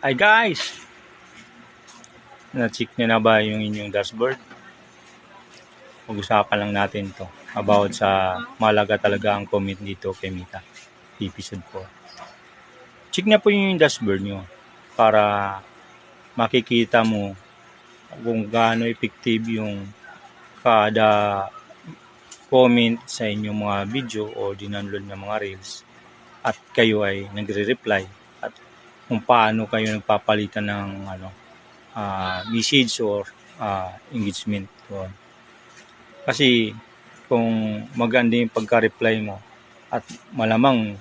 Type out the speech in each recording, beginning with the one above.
Hi guys! Na-check nyo na ba yung inyong dashboard? Pag-usapan lang natin to about sa malaga talaga ang comment dito kay Mita. Episode 4. Check na po yung dashboard nyo para makikita mo kung gaano effective yung kada comment sa inyong mga video o dinunload ng mga reels at kayo ay nagre-reply kung paano kayo nagpapalitan ng ano ah, message or ah, engagement doon. Kasi kung maganda yung pagka-reply mo at malamang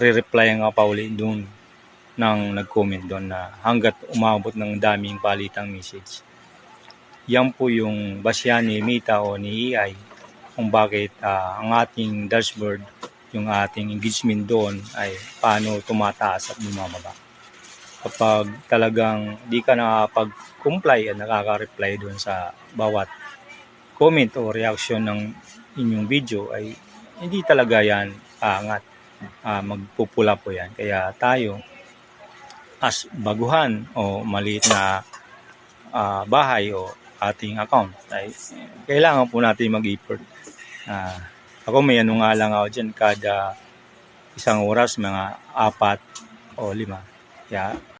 re-reply nga pa uli doon ng nag-comment doon na hanggat umabot ng daming palitang message. Yan po yung basya ni Mita o ni AI kung bakit ah, ang ating dashboard, yung ating engagement doon ay paano tumataas at bumababa. Kapag talagang di ka nakapag-comply at nakaka-reply doon sa bawat comment o reaction ng inyong video ay hindi talaga yan angat. Ah, magpupula po yan. Kaya tayo as baguhan o maliit na ah, bahay o ating account ay kailangan po natin mag-effort. Ah, ako may ano nga lang ako dyan kada isang oras mga apat o lima. Kaya